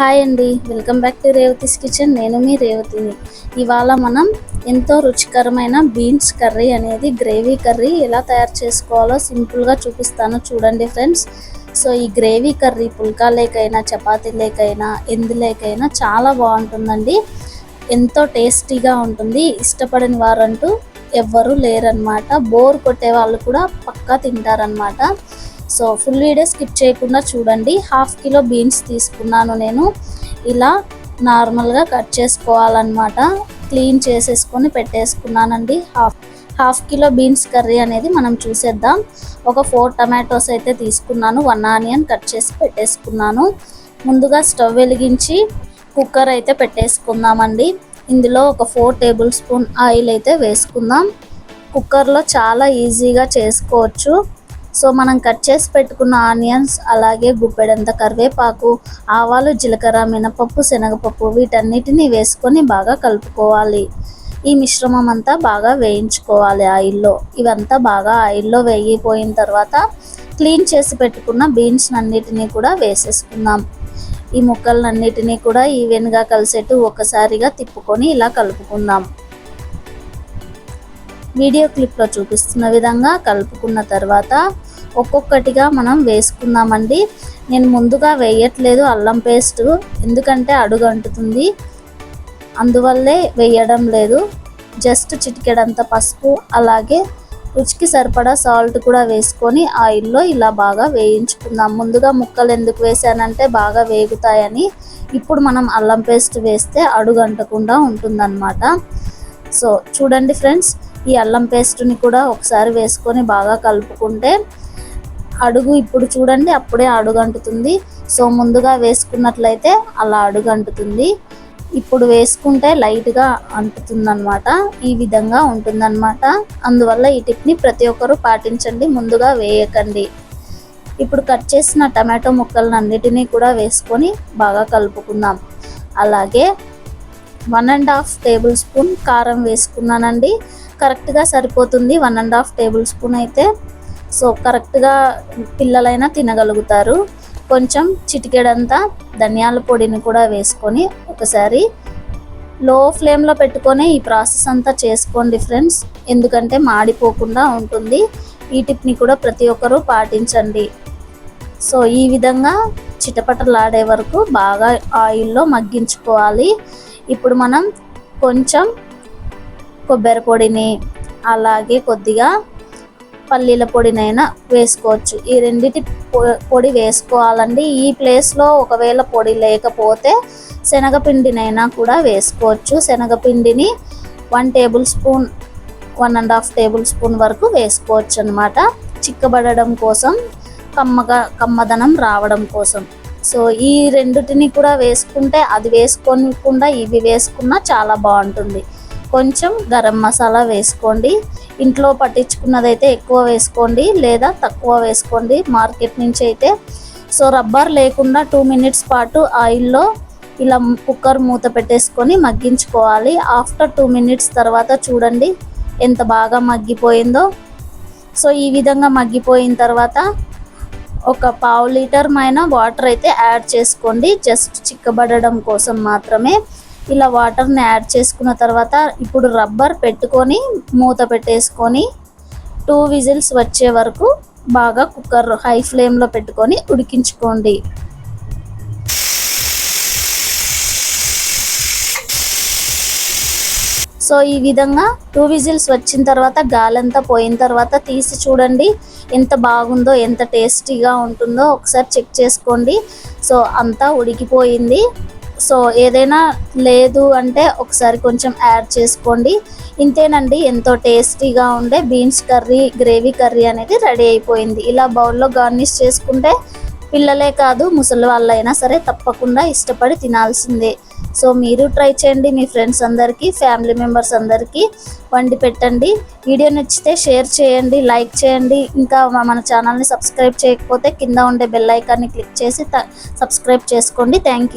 Hi అండి. Welcome back to Revathi's kitchen. నేను మీ రేవతిని. ఇవాళ మనం ఎంతో రుచికరమైన బీన్స్ కర్రీ అనేది గ్రేవీ కర్రీ ఎలా తయారు చేసుకోవాలో సింపుల్గా చూపిస్తాను చూడండి ఫ్రెండ్స్. సో ఈ గ్రేవీ కర్రీ పుల్కా లేకైనా చపాతీ లేకైనా ఎందు లేకైనా చాలా బాగుంటుందండి. ఎంతో టేస్టీగా ఉంటుంది. ఇష్టపడని వారంటూ ఎవ్వరూ లేరనమాట బోర్ కొట్టే వాళ్ళు కూడా పక్కా తింటారనమాట సో ఫుల్ వీడియో స్కిప్ చేయకుండా చూడండి. హాఫ్ కిలో బీన్స్ తీసుకున్నాను నేను. ఇలా నార్మల్గా కట్ చేసుకోవాలన్నమాట. క్లీన్ చేసేసుకొని పెట్టేసుకున్నానండి. Half half kilo beans curry అనేది మనం చూసేద్దాం. ఒక ఫోర్ టమాటోస్ అయితే తీసుకున్నాను. వన్ ఆనియన్ కట్ చేసి పెట్టేసుకున్నాను. ముందుగా స్టవ్ వెలిగించి కుక్కర్ అయితే పెట్టేసుకుందామండి. ఇందులో ఒక ఫోర్ టేబుల్ స్పూన్ ఆయిల్ అయితే వేసుకుందాం. కుక్కర్లో చాలా ఈజీగా చేసుకోవచ్చు. సో మనం కట్ చేసి పెట్టుకున్న ఆనియన్స్ అలాగే గుప్పెడంత కరివేపాకు ఆవాలు జీలకర్ర మినపప్పు శనగపప్పు వీటన్నిటిని వేసుకొని బాగా కలుపుకోవాలి. ఈ మిశ్రమం అంతా బాగా వేయించుకోవాలి ఆయిల్లో. ఇవంతా బాగా ఆయిల్లో వేగిపోయిన తర్వాత క్లీన్ చేసి పెట్టుకున్న బీన్స్ అన్నిటినీ కూడా వేసేసుకుందాం. ఈ ముక్కలన్నిటినీ కూడా ఈవెన్గా కలిసేట్టు ఒకసారిగా తిప్పుకొని ఇలా కలుపుకుందాం. వీడియో క్లిప్లో చూపిస్తున్న విధంగా కలుపుకున్న తర్వాత ఒక్కొక్కటిగా మనం వేసుకుందామండి. నేను ముందుగా వేయట్లేదు అల్లం పేస్ట్ ఎందుకంటే అడుగు అంటుతుంది. అందువల్లే వేయడం లేదు. జస్ట్ చిటికెడంత పసుపు అలాగే రుచికి సరిపడా సాల్ట్ కూడా వేసుకొని ఆయిల్లో ఇలా బాగా వేయించుకుందాం. ముందుగా ముక్కలు ఎందుకు వేసానంటే బాగా వేగుతాయని. ఇప్పుడు మనం అల్లం పేస్ట్ వేస్తే అడుగు అంటకుండా ఉంటుందన్నమాట. సో చూడండి ఫ్రెండ్స్ ఈ అల్లం పేస్ట్ని కూడా ఒకసారి వేసుకొని బాగా కలుపుకుంటే అడుగు ఇప్పుడు చూడండి అప్పుడే అడుగు అంటుతుంది సో ముందుగా వేసుకున్నట్లయితే అలా అడుగు అంటుతుంది ఇప్పుడు వేసుకుంటే లైట్గా అంటుతుందనమాట ఈ విధంగా ఉంటుందన్నమాట. అందువల్ల ఈ టిప్ని ప్రతి ఒక్కరూ పాటించండి ముందుగా వేయకండి. ఇప్పుడు కట్ చేసిన టమాటో ముక్కలను అన్నిటినీ కూడా వేసుకొని బాగా కలుపుకుందాం. అలాగే one and half table spoon కారం వేసుకున్నానండి. కరెక్ట్గా సరిపోతుంది. One and half table spoon అయితే సో కరెక్ట్గా పిల్లలైనా తినగలుగుతారు. కొంచెం చిటికెడంతా ధనియాల పొడిని కూడా వేసుకొని ఒకసారి లో ఫ్లేమ్లో పెట్టుకొని ఈ ప్రాసెస్ అంతా చేసుకోండి ఫ్రెండ్స్. ఎందుకంటే మాడిపోకుండా ఉంటుంది. ఈ టిప్ని కూడా ప్రతి ఒక్కరూ పాటించండి. సో ఈ విధంగా చిటపటలాడే వరకు బాగా ఆయిల్లో మగ్గించుకోవాలి. ఇప్పుడు మనం కొంచెం కొబ్బరి పొడిని అలాగే కొద్దిగా పల్లీల పొడినైనా వేసుకోవచ్చు. ఈ రెండిటి పొడి వేసుకోవాలండి. ఈ ప్లేస్లో ఒకవేళ పొడి లేకపోతే శనగపిండినైనా కూడా వేసుకోవచ్చు. శనగపిండిని one table spoon one and half table spoon వరకు వేసుకోవచ్చు అనమాట చిక్కబడడం కోసం కమ్మగా కమ్మదనం రావడం కోసం. సో ఈ రెండుటిని కూడా వేసుకుంటే అది వేసుకోకుండా ఇవి వేసుకున్నా చాలా బాగుంటుంది. కొంచెం గరం మసాలా వేసుకోండి. ఇంట్లో పట్టించుకున్నదైతే ఎక్కువ వేసుకోండి లేదా తక్కువ వేసుకోండి మార్కెట్ నుంచి అయితే. సో రబ్బర్ లేకుండా టూ మినిట్స్ పాటు ఆయిల్లో ఇలా కుక్కర్ మూత పెట్టేసుకొని మగ్గించుకోవాలి. ఆఫ్టర్ టూ మినిట్స్ తర్వాత చూడండి ఎంత బాగా మగ్గిపోయిందో. సో ఈ విధంగా మగ్గిపోయిన తర్వాత ఒక పావు లీటర్ మైన వాటర్ అయితే యాడ్ చేసుకోండి. జస్ట్ చిక్కబడడం కోసం మాత్రమే. ఇలా వాటర్ని యాడ్ చేసుకున్న తర్వాత ఇప్పుడు రబ్బర్ పెట్టుకొని మూత పెట్టేసుకొని టూ విజిల్స్ వచ్చే వరకు బాగా కుక్కర్ హై ఫ్లేమ్లో పెట్టుకొని ఉడికించుకోండి. సో ఈ విధంగా టూ విజిల్స్ వచ్చిన తర్వాత గాలంతా పోయిన తర్వాత తీసి చూడండి ఎంత బాగుందో ఎంత టేస్టీగా ఉంటుందో ఒకసారి చెక్ చేసుకోండి. సో అంతా ఉడికిపోయింది. సో ఏదైనా లేదు అంటే ఒకసారి కొంచెం యాడ్ చేసుకోండి. ఇంతేనండి ఎంతో టేస్టీగా ఉండే బీన్స్ కర్రీ గ్రేవీ కర్రీ అనేది రెడీ అయిపోయింది. ఇలా బౌల్లో గార్నిష్ చేసుకుంటే పిల్లలే కాదు ముసలి వాళ్ళైనా సరే తప్పకుండా ఇష్టపడి తినాల్సిందే. సో మీరు ట్రై చేయండి మీ ఫ్రెండ్స్ అందరికీ ఫ్యామిలీ మెంబర్స్ అందరికీ వండి పెట్టండి. వీడియో నచ్చితే షేర్ చేయండి లైక్ చేయండి. ఇంకా మన ఛానల్ని సబ్స్క్రైబ్ చేయకపోతే కింద ఉండే బెల్ ఐకాన్ని క్లిక్ చేసి సబ్స్క్రైబ్ చేసుకోండి. Thank you.